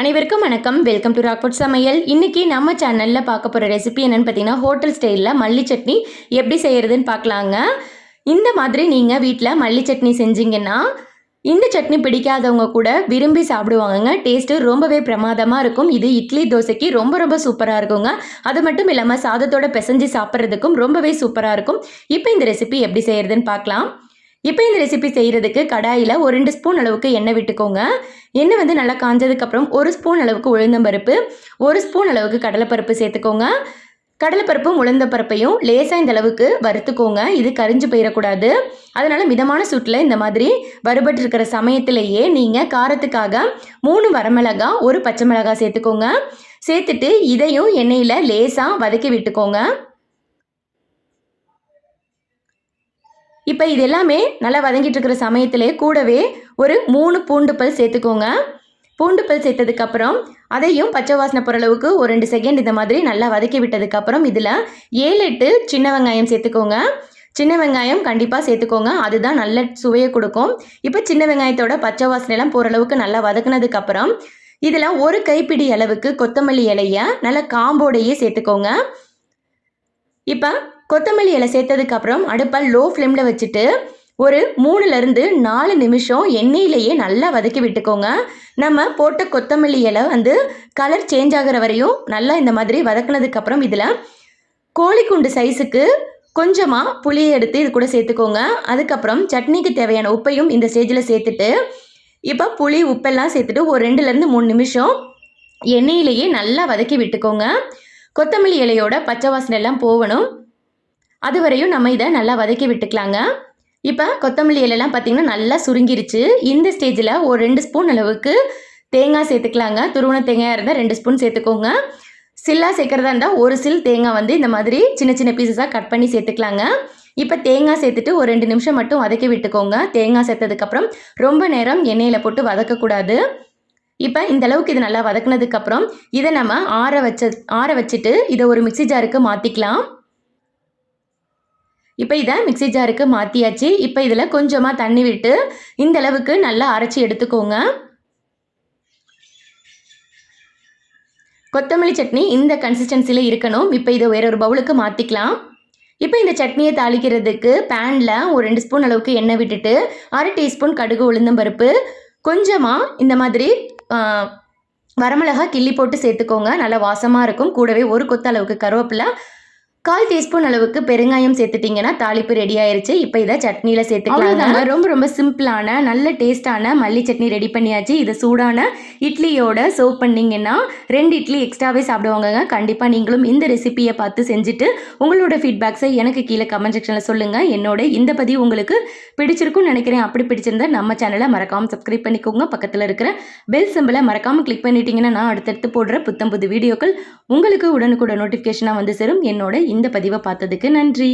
அனைவருக்கும் வணக்கம். Welcome to Rockfort சமையல் இன்றைக்கி நம்ம சேனலில் பார்க்க போகிற ரெசிபி என்னென்னு பார்த்தீங்கன்னா ஹோட்டல் ஸ்டைலில் மல்லி சட்னி எப்படி செய்கிறதுன்னு பார்க்கலாங்க. இந்த மாதிரி நீங்கள் வீட்டில் மல்லி சட்னி செஞ்சீங்கன்னா இந்த சட்னி பிடிக்காதவங்க கூட விரும்பி சாப்பிடுவாங்கங்க. டேஸ்ட்டு ரொம்பவே பிரமாதமாக இருக்கும். இது இட்லி தோசைக்கு ரொம்ப ரொம்ப சூப்பராக இருக்குங்க. அது மட்டும் இல்லாமல் சாதத்தோட பிசைஞ்சு சாப்பிட்றதுக்கும் ரொம்பவே சூப்பராக இருக்கும். இப்போ இந்த ரெசிபி எப்படி செய்கிறதுன்னு பார்க்கலாம். இப்போ இந்த ரெசிபி செய்கிறதுக்கு கடாயில் ஒரு ரெண்டு ஸ்பூன் அளவுக்கு எண்ணெய் விட்டுக்கோங்க. எண்ணெய் வந்து நல்லா காஞ்சதுக்கப்புறம் ஒரு ஸ்பூன் அளவுக்கு உளுந்தம்பருப்பு ஒரு ஸ்பூன் அளவுக்கு கடலைப்பருப்பு சேர்த்துக்கோங்க. கடலைப்பருப்பும் உளுந்தப்பருப்பையும் லேசாக இந்த அளவுக்கு வறுத்துக்கோங்க. இது கரிஞ்சு போயிடக்கூடாது அதனால் மிதமான சூட்டில் இந்த மாதிரி வறுபட்டு இருக்கிற சமயத்திலேயே நீங்கள் காரத்துக்காக மூணு வரமிளகா ஒரு பச்சை மிளகாய் சேர்த்துக்கோங்க. சேர்த்துட்டு இதையும் எண்ணெயில் லேசாக வதக்கி விட்டுக்கோங்க. இப்போ இது எல்லாமே நல்லா வதங்கிட்டு இருக்கிற சமயத்திலே கூடவே ஒரு மூணு பூண்டு பல் சேர்த்துக்கோங்க. பூண்டு பல் சேர்த்ததுக்கப்புறம் அதையும் பச்சை வாசனை போகிற அளவுக்கு ஒரு ரெண்டு செகண்ட் இந்த மாதிரி நல்லா வதக்கி விட்டதுக்கப்புறம் இதில் ஏழு எட்டு சின்ன வெங்காயம் சேர்த்துக்கோங்க. சின்ன வெங்காயம் கண்டிப்பாக சேர்த்துக்கோங்க. அதுதான் நல்ல சுவையை கொடுக்கும். இப்போ சின்ன வெங்காயத்தோட பச்சை வாசனைலாம் போகிற அளவுக்கு நல்லா வதக்குனதுக்கப்புறம் இதில் ஒரு கைப்பிடி அளவுக்கு கொத்தமல்லி இலையை நல்லா காம்போடையே சேர்த்துக்கோங்க. இப்போ கொத்தமல்லி இலை சேர்த்ததுக்கப்புறம் அடுப்பை லோ ஃப்ளேமில் வச்சுட்டு ஒரு மூணுலேருந்து நாலு நிமிஷம் எண்ணெயிலேயே நல்லா வதக்கி விட்டுக்கோங்க. நம்ம போட்ட கொத்தமல்லி இலை வந்து கலர் சேஞ்ச் ஆகிற வரையும் நல்லா இந்த மாதிரி வதக்குனதுக்கப்புறம் இதில் கோழிக்குண்டு சைஸுக்கு கொஞ்சமாக புளியை எடுத்து இது கூட சேர்த்துக்கோங்க. அதுக்கப்புறம் சட்னிக்கு தேவையான உப்பையும் இந்த ஸ்டேஜில் சேர்த்துட்டு இப்போ புளி உப்பெல்லாம் சேர்த்துட்டு ஒரு ரெண்டுலேருந்து மூணு நிமிஷம் எண்ணெயிலேயே நல்லா வதக்கி விட்டுக்கோங்க. கொத்தமல்லி இலையோட பச்சை வாசனை எல்லாம் போகணும். அது வரையும் நம்ம இதை நல்லா வதக்கி விட்டுக்கலாங்க. இப்போ கொத்தமல்லி இலையெல்லாம் பார்த்திங்கன்னா நல்லா சுருங்கிருச்சு. இந்த ஸ்டேஜில் ஒரு ரெண்டு ஸ்பூன் அளவுக்கு தேங்காய் சேர்த்துக்கலாங்க. துருவண தேங்காயாக இருந்தால் ரெண்டு ஸ்பூன் சேர்த்துக்கோங்க. சில்லாக சேர்க்குறதா இருந்தால் ஒரு சில் தேங்காய் வந்து இந்த மாதிரி சின்ன சின்ன பீசஸாக கட் பண்ணி சேர்த்துக்கலாங்க. இப்போ தேங்காய் சேர்த்துட்டு ஒரு ரெண்டு நிமிஷம் மட்டும் வதக்கி விட்டுக்கோங்க. தேங்காய் சேர்த்ததுக்கப்புறம் ரொம்ப நேரம் எண்ணெயில் போட்டு வதக்கக்கூடாது. இப்போ இந்த அளவுக்கு இது நல்லா வதக்குனதுக்கப்புறம் இதை நம்ம ஆற வச்ச ஆற வச்சுட்டு இதை ஒரு மிக்சி ஜாருக்கு மாற்றிக்கலாம் இப்போ இதை மிக்சி ஜாருக்கு மாற்றியாச்சு இப்போ இதில் கொஞ்சமாக தண்ணி விட்டு இந்த அளவுக்கு நல்லா அரைச்சி எடுத்துக்கோங்க. கொத்தமல்லி சட்னி இந்த கன்சிஸ்டன்சியில் இருக்கணும். இப்போ இதை வேற ஒரு பவுலுக்கு மாற்றிக்கலாம் இப்போ இந்த சட்னியை தாளிக்கிறதுக்கு பேனில் ஒரு ரெண்டு ஸ்பூன் அளவுக்கு எண்ணெய் விட்டுட்டு அரை டீஸ்பூன் கடுகு உளுந்தம்பருப்பு கொஞ்சமாக இந்த மாதிரி வரமிளகா கிள்ளி போட்டு சேர்த்துக்கோங்க. நல்லா வாசமாக இருக்கும். கூடவே ஒரு கொத்த அளவுக்கு கருவேப்பிலை கால் டீஸ்பூன் அளவுக்கு பெருங்காயம் சேர்த்துட்டிங்கன்னா தாளிப்பு ரெடி ஆயிருச்சு. இப்போ இதை சட்னியில் சேர்த்துக்கலாம் ரொம்ப ரொம்ப சிம்பிளான நல்ல டேஸ்டான மல்லி சட்னி ரெடி பண்ணியாச்சு. இதை சூடான இட்லியோட சர்வ் பண்ணிங்கன்னா ரெண்டு இட்லி எக்ஸ்ட்ராவே சாப்பிடுவாங்க கண்டிப்பாக நீங்களும் இந்த ரெசிபியை பார்த்து செஞ்சுட்டு உங்களோட ஃபீட்பேக்ஸை எனக்கு கீழே கமெண்ட் செக்ஷனில் சொல்லுங்கள் என்னோட இந்த பதிவு உங்களுக்கு பிடிச்சிருக்கும்னு நினைக்கிறேன். அப்படி பிடிச்சிருந்தா நம்ம சேனலை மறக்காமல் சப்ஸ்கிரைப் பண்ணிக்கோங்க. பக்கத்தில் இருக்கிற பெல் சிம்பிளை மறக்காமல் கிளிக் பண்ணிட்டீங்கன்னா நான் அடுத்தடுத்து போடுற புத்தம் புது வீடியோக்கள் உங்களுக்கு உடனுக்குடன் நோட்டிஃபிகேஷனாக வந்து சேரும். என்னோட இந்த பதிவை பார்த்ததுக்கு நன்றி.